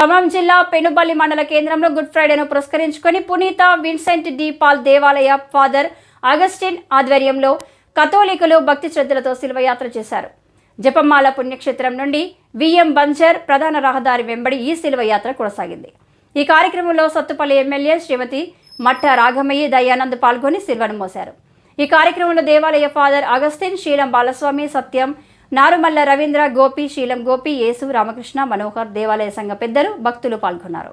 ఖమ్మం జిల్లా పెనుబల్లి మండల కేంద్రంలో గుడ్ ఫ్రైడేను పురస్కరించుకొని పునీత విన్సెంట్ డి పాల్ దేవాలయ ఫాదర్ అగస్టిన్ ఆధ్వర్యంలో కథోలికులు భక్తి శ్రద్ధలతో శిల్వయాత్ర చేశారు. జపమాల పుణ్యక్షేత్రం నుండి విఎం బంజర్ ప్రధాన రహదారి వెంబడి ఈ శిల్వయాత్ర కొనసాగింది. ఈ కార్యక్రమంలో సత్తుపల్లి ఎమ్మెల్యే శ్రీమతి మట్ట రాఘమయ్య దయానంద్ పాల్గొని శిల్వను మోశారు. ఈ కార్యక్రమంలో దేవాలయ ఫాదర్ అగస్టిన్ శీలం బాలస్వామి సత్యం నారుమల్ల రవీంద్ర గోపి శీలం గోపి యేసు రామకృష్ణ మనోహర్ దేవాలయ సంఘ పెద్దలు భక్తులు పాల్గొన్నారు.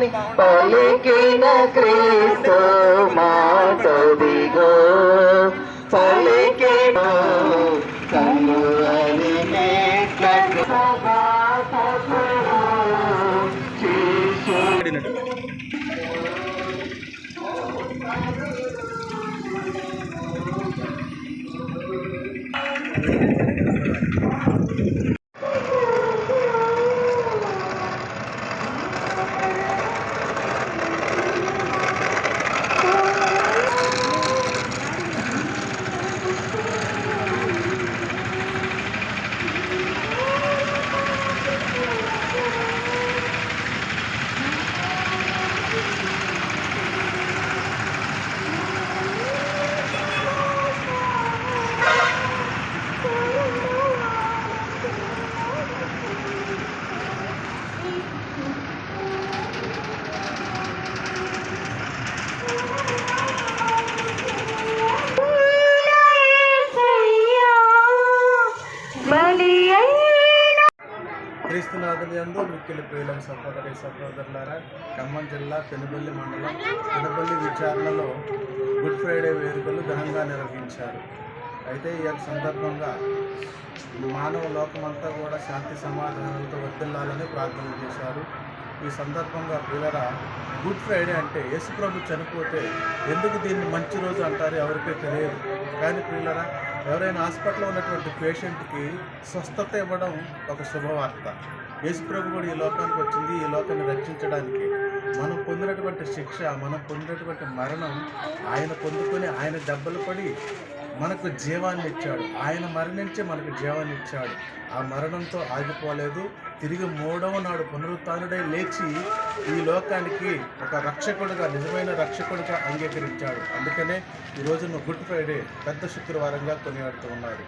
చూడని పలికిన క్రీస్తు మాటదిగో పలికిన కన్ను అని క్రీస్తునాథుని అందు మిక్కిలి ప్రియుల సహోదరి సహోదరులారా ఖమ్మం జిల్లా పెనుబల్లి మండలం పెనుబల్లి విచారణలో గుడ్ ఫ్రైడే వేడుకలు ఘనంగా నిర్వహించారు. అయితే ఈ యొక్క సందర్భంగా మానవ లోకమంతా కూడా శాంతి సమాధానాలతో వర్దిల్లాలని ప్రార్థన చేశారు. ఈ సందర్భంగా పిల్లరా గుడ్ ఫ్రైడే అంటే యేసుప్రభు చనిపోతే ఎందుకు దీన్ని మంచి రోజు అంటారు ఎవరికీ తెలియదు. కానీ పిల్లరా ఎవరైనా హాస్పిటల్లో ఉన్నటువంటి పేషెంట్కి స్వస్థత ఇవ్వడం ఒక శుభవార్త. యేసుప్రభు కూడా ఈ లోకానికి వచ్చింది ఈ లోకాన్ని రక్షించడానికి మనం పొందినటువంటి శిక్ష మనం పొందినటువంటి మరణం ఆయన పొందుకొని ఆయన దెబ్బలు పడి మనకు జీవాన్ని ఇచ్చాడు. ఆయన మరణించి మనకు జీవాన్ని ఇచ్చాడు. ఆ మరణంతో ఆగిపోలేదు. తిరిగి మూడవ నాడు పునరుత్డై లేచి ఈ లోకానికి ఒక రక్షకుడుగా నిజమైన రక్షకుడుగా అంగీకరించాడు. అందుకనే ఈ రోజున గుడ్ ఫ్రైడే పెద్ద శుక్రవారంగా కొనియాడుతూ ఉన్నారు